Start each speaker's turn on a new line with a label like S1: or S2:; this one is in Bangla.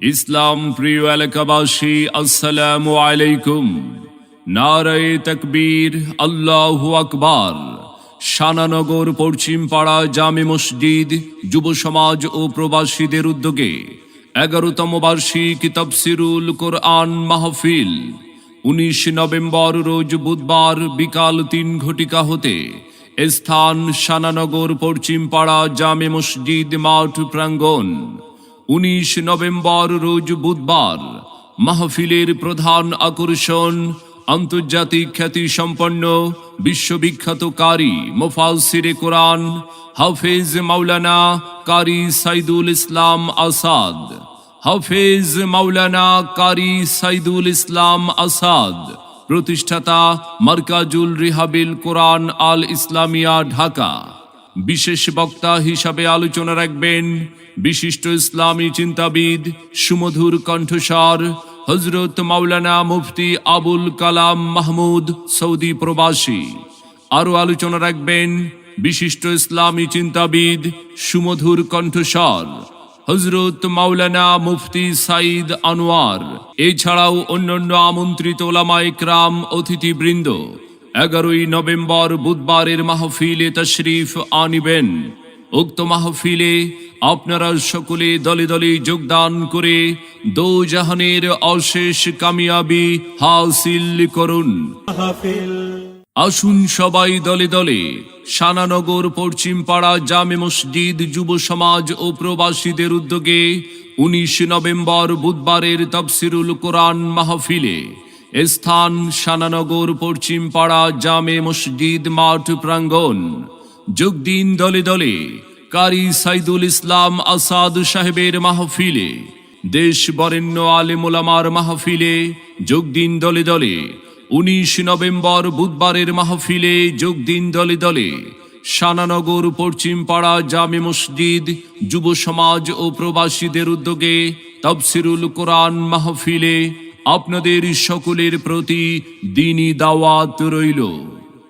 S1: ইসলাম প্রিয় এলাকাবাসী, আসসালামু আলাইকুম। নারায় তকবীর, আল্লাহ আকবার। শানানগর, পশ্চিমপাড়া জামে মসজিদ যুব সমাজ ও প্রবাসীদের উদ্যোগে এগারোতম বার্ষিক তফসিরুল কোরআন মাহফিল। উনিশ নভেম্বর রোজ বুধবার বিকাল তিন ঘটিকা হতে স্থান শানানগর, পশ্চিমপাড়া জামে মসজিদ মাঠ প্রাঙ্গণ। উনিশ নভেম্বর রোজ বুধবার, মাহফিলের প্রধান আকর্ষণ, আন্তর্জাতিক খ্যাতি সম্পন্ন বিশ্ববিখ্যাত কারি মোফাসিরে কোরআন, হাফেজ মাওলানা কারি সাইদুল ইসলাম আসাদ। হাফেজ মাওলানা কারি সাইদুল ইসলাম আসাদ, প্রতিষ্ঠাতা মার্কাজুল রিহাবিল কোরআন আল ইসলামিয়া ঢাকা। বিশেষ বক্তা হিসাবে আলোচনা রাখবেন বিশিষ্ট ইসলামী চিন্তাবিদ সুমধুর কণ্ঠস্বর হজরত মাওলানা মুফতি আবুল কালাম মাহমুদ সৌদি প্রবাসী। আরও আলোচনা রাখবেন বিশিষ্ট ইসলামী চিন্তাবিদ সুমধুর কণ্ঠস্বর হজরত মাওলানা মুফতি সাইদ আনোয়ার। এছাড়াও অন্যান্য আমন্ত্রিত ওলামা ইকরাম, অতিথিবৃন্দ এগারোই নভেম্বর বুধবারের মাহফিলে তশরিফ আনিবেন। উক্ত মাহফিলে আপনারা সকলে দলে দলে যোগদান করে দো জাহানের অশেষ কামিয়াবি হাসিল করুন। আসুন সবাই দলে দলে সানানগর পশ্চিমপাড়া জামে মসজিদ যুব সমাজ ও প্রবাসীদের উদ্যোগে উনিশ নভেম্বর বুধবারের তফসিরুল কোরআন মাহফিলে স্থান সানানগর পশ্চিমপাড়া, জামে মসজিদ, মাঠ প্রাঙ্গণ। যোগ দিন দলে দলে, কারি সাইদুল ইসলাম আসাদ সাহেবের মাহফিলে, দেশ বরেণ্য আলেমোলামার মাহফিলে যোগ দিন দলে দলে, উনিশ নভেম্বর বুধবারের মাহফিলে যোগ দিন দলে দলে সানানগর পশ্চিমপাড়া, জামে মসজিদ, যুব সমাজ ও প্রবাসীদের উদ্যোগে তফসিরুল কোরআন মাহফিলে আপনাদের সকলের প্রতি দিনই দাওয়াত রইল।